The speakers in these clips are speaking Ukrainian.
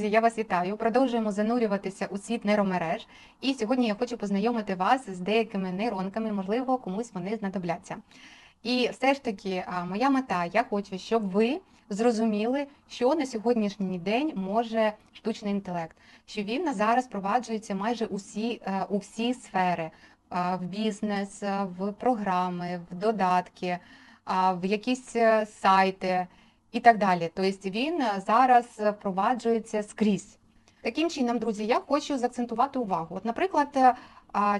Друзі, я вас вітаю. Продовжуємо занурюватися у світ нейромереж. І сьогодні я хочу познайомити вас з деякими нейронками, можливо, комусь вони знадобляться. І все ж таки, моя мета, я хочу, щоб ви зрозуміли, що на сьогоднішній день може штучний інтелект, що він на зараз впроваджується майже усі, е, у всі сфери, в бізнес, в програми, в додатки, в якісь е, сайти і так далі. Тобто він е, зараз впроваджується скрізь. Таким чином, друзі, я хочу заакцентувати увагу. От, наприклад, е,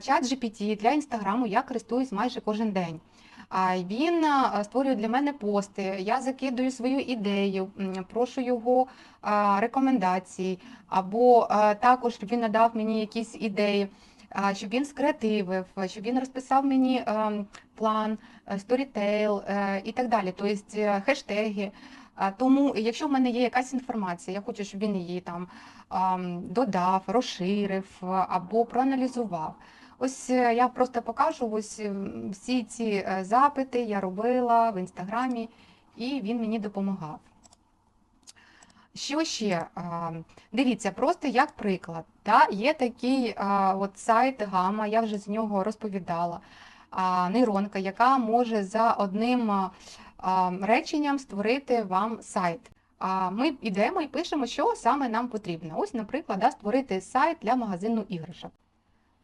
чат GPT для інстаграму я користуюсь майже кожен день. А він е, створює для мене пости, я закидую свою ідею, прошу його а, рекомендацій, або також щоб він надав мені якісь ідеї, щоб він скреативив, щоб він розписав мені ем, план, е, сторітейл е, і так далі, тобто е, хештеги. А, Тому, якщо в мене є якась інформація, я хочу, щоб він її там додав, розширив або проаналізував. Ось е, я просто покажу ось всі ці е, запити я робила в інстаграмі, і він мені допомагав. Що ще? Дивіться, просто як приклад. Та, є такий от сайт Гама, я вже з нього розповідала. Нейронка, яка може за одним реченням створити вам сайт. Ми йдемо і пишемо, що саме нам потрібно. Ось, наприклад, да, створити сайт для магазину іграшок.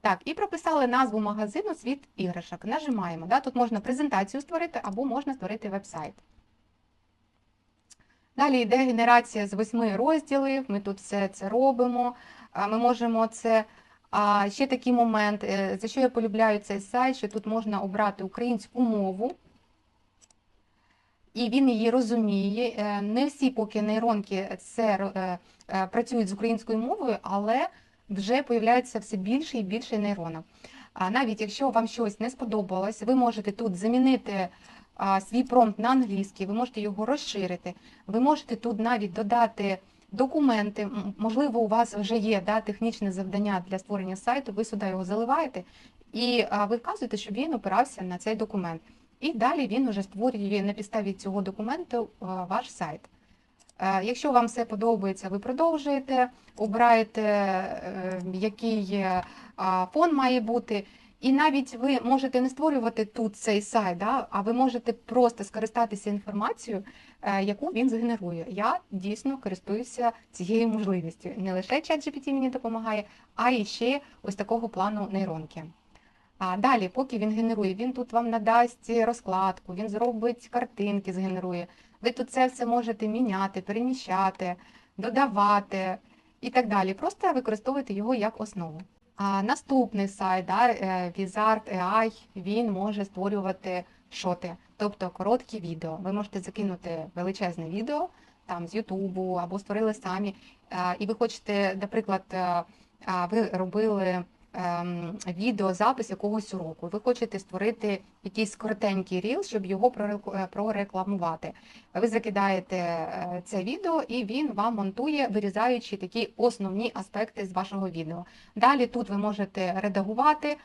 Так, і прописали назву магазину Світ іграшок. Нажимаємо. Да, тут можна презентацію створити або можна створити веб-сайт. Далі йде генерація з восьми розділів. Ми тут все це робимо. Ми можемо це. А ще такий момент, е, за що я полюбляю цей сайт, що тут можна обрати українську мову, і він її розуміє. Е, Не всі поки нейронки це е, е, працюють з українською мовою, але вже появляється все більше і більше нейронок. А навіть якщо вам щось не сподобалось, ви можете тут замінити свій промпт на англійський, ви можете його розширити, ви можете тут навіть додати документи. Можливо, у вас вже є да, технічне завдання для створення сайту, ви сюди його заливаєте і ви вказуєте, щоб він опирався на цей документ. І далі він вже створює на підставі цього документу ваш сайт. Е, Якщо вам все подобається, ви продовжуєте, обираєте, е, який е, фон має бути. І навіть ви можете не створювати тут цей сайт, да, а ви можете просто скористатися інформацією, е, яку він згенерує. Я дійсно користуюся цією можливістю. Не лише ChatGPT мені допомагає, а і ще ось такого плану нейронки. А далі, поки він генерує, він тут вам надасть розкладку, він зробить картинки, згенерує. Ви тут це все можете міняти, переміщати, додавати і так далі. Просто використовуйте його як основу. А наступний сайт, да, е, Wizard AI, він може створювати шоти, тобто короткі відео. Ви можете закинути величезне відео там з Ютубу або створили самі. І ви хочете, наприклад, е, ви робили відеозапис якогось уроку. Ви хочете створити якийсь коротенький ріл, щоб його е, прорекламувати. Ви закидаєте е, це відео, і він вам монтує, вирізаючи такі основні аспекти з вашого відео. Далі тут ви можете редагувати.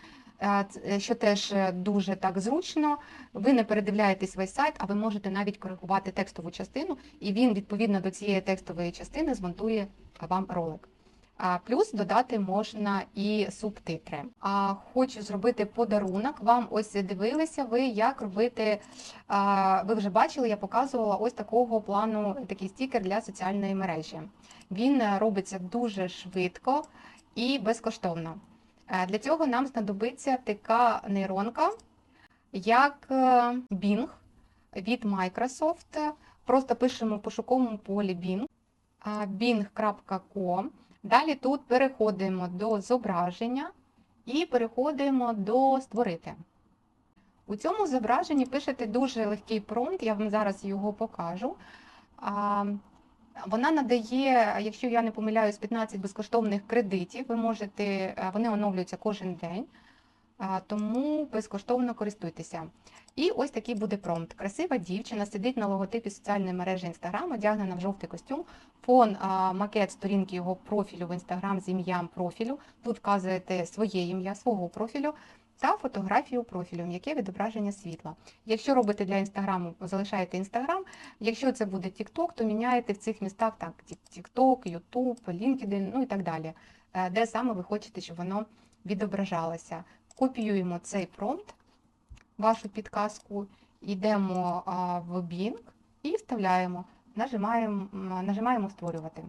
е, Що теж дуже так зручно, ви не передивляєтесь весь сайт, а ви можете навіть коригувати текстову частину, і він відповідно до цієї текстової частини змонтує вам ролик. А плюс додати можна і субтитри. А хочу зробити подарунок. Вам ось дивилися ви, як робити. А, ви вже бачили, я показувала ось такого плану такий стікер для соціальної мережі. Він робиться дуже швидко і безкоштовно. Е, Для цього нам знадобиться така нейронка, як е, Bing від Microsoft. Просто пишемо в пошуковому полі Bing, bing.com. Далі тут переходимо до зображення і переходимо до створити. У цьому зображенні пишете дуже легкий промпт, я вам зараз його покажу. Вона надає, якщо я не помиляюсь, 15 безкоштовних кредитів. Ви можете, е, вони оновлюються кожен день. Тому безкоштовно користуйтеся. І ось такий буде промпт. Красива дівчина сидить на логотипі соціальної мережі Instagram, одягнена в жовтий костюм. Фон макет сторінки його профілю в Instagram з ім'ям профілю. Тут вказуєте своє ім'я, свого профілю та фотографію профілю, м'яке відображення світла. Якщо робите для інстаграму, залишаєте інстаграм. Якщо це буде TikTok, то міняєте в цих містах так, TikTok, YouTube, LinkedIn, ну і так далі, Е, де саме ви хочете, щоб воно відображалося. Копіюємо цей промпт, вашу підказку, йдемо в Bing і вставляємо, нажимаємо, нажимаємо створювати.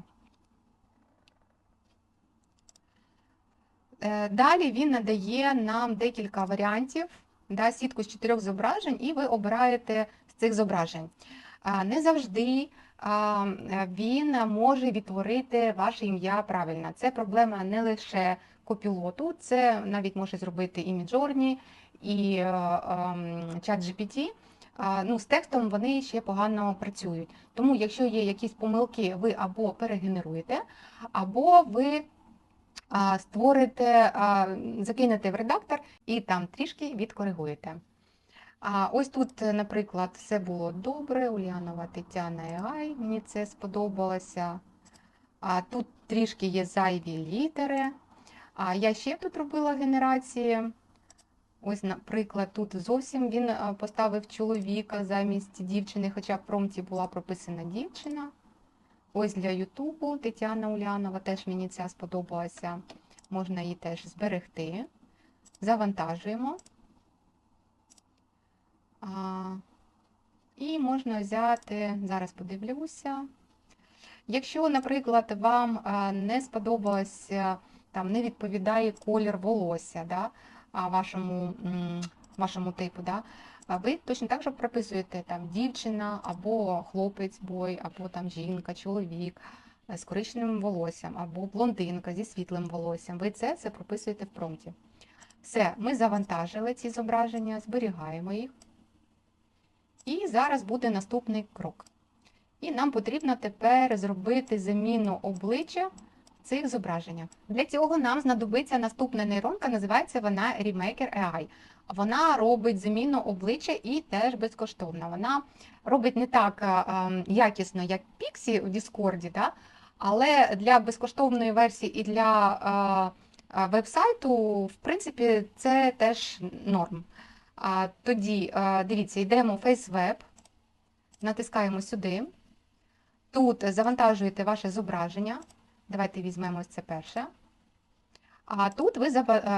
Е, Далі він надає нам декілька варіантів, да, сітку з чотирьох зображень, і ви обираєте з цих зображень. Не завжди він може відтворити ваше ім'я правильно. Це проблема не лише копілоту, це навіть може зробити і Midjourney, і е, ем, ChatGPT. А, Ну, з текстом вони ще погано працюють. Тому, якщо є якісь помилки, ви або перегенеруєте, або ви створите, закинете в редактор і там трішки відкоригуєте. А ось тут, наприклад, все було добре. Ульянова Тетяна Егай, мені це сподобалося. А тут трішки є зайві літери. А я ще тут робила генерації. Ось, наприклад, тут зовсім він поставив чоловіка замість дівчини, хоча в промпті була прописана дівчина. Ось для Ютубу Тетяна Улянова, теж мені ця сподобалася. Можна її теж зберегти. Завантажуємо. А, і можна взяти, зараз подивлюся. Якщо, наприклад, вам не сподобалося, там не відповідає колір волосся, да, вашому, вашому типу, да, ви точно так же прописуєте там дівчина або хлопець бой, або там жінка, чоловік е, з коричневим волоссям, або блондинка зі світлим волоссям. Ви це все прописуєте в промпті. Все, ми завантажили ці зображення, зберігаємо їх. І зараз буде наступний крок. І нам потрібно тепер зробити заміну обличчя в цих зображеннях. Для цього нам знадобиться наступна нейронка, називається вона Remaker AI. Вона робить заміну обличчя і теж безкоштовно. Вона робить не так а, а, якісно, як Pixie в Discord, да? але для безкоштовної версії і для а, веб-сайту, в принципі, це теж норм. Тоді, дивіться, йдемо в FaceWeb, натискаємо сюди. Тут завантажуєте ваше зображення. Давайте візьмемо ось це перше. А тут ви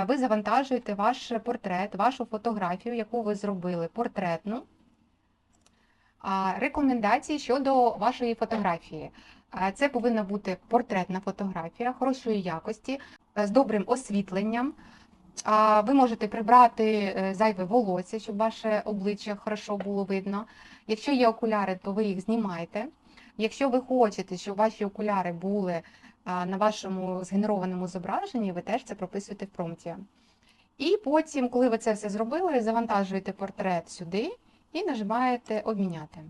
ви завантажуєте ваш портрет, вашу фотографію, яку ви зробили, портретну. Рекомендації щодо вашої фотографії. Це повинна бути портретна фотографія хорошої якості, з добрим освітленням. Ви можете прибрати е, зайве волосся, щоб ваше обличчя хорошо було видно. Якщо є окуляри, то ви їх знімаєте. Якщо ви хочете, щоб ваші окуляри були на вашому згенерованому зображенні, ви теж це прописуєте в промпті. І потім, коли ви це все зробили, завантажуєте портрет сюди і нажимаєте обміняти.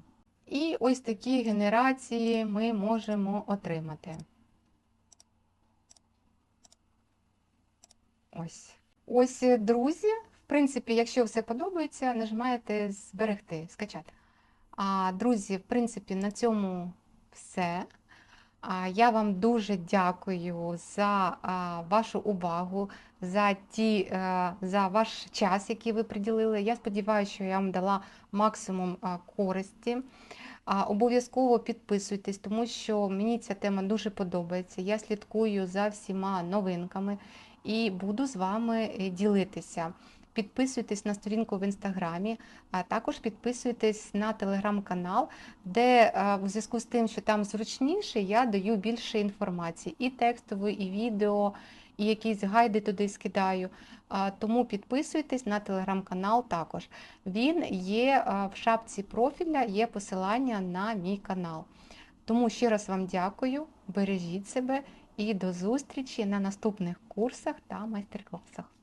І ось такі генерації ми можемо отримати. Ось. Ось, е, друзі, в принципі, якщо все подобається, нажимаєте зберегти, скачати. А, друзі, в принципі, на цьому все. А, Я вам дуже дякую за а, вашу увагу, за ті, е, за ваш час, який ви приділили. Я сподіваюся, що я вам дала максимум а, користі. А, Обов'язково підписуйтесь, тому що мені ця тема дуже подобається. Я слідкую за всіма новинками і буду з вами е, ділитися. Підписуйтесь на сторінку в інстаграмі, а також підписуйтесь на телеграм-канал, де е, у зв'язку з тим, що там зручніше, я даю більше інформації і текстової, і відео, і якісь гайди туди скидаю. Тому підписуйтесь на телеграм-канал також. Він є е, в шапці профіля, є посилання на мій канал. Тому ще раз вам дякую, бережіть себе і до зустрічі на наступних курсах та майстер-класах.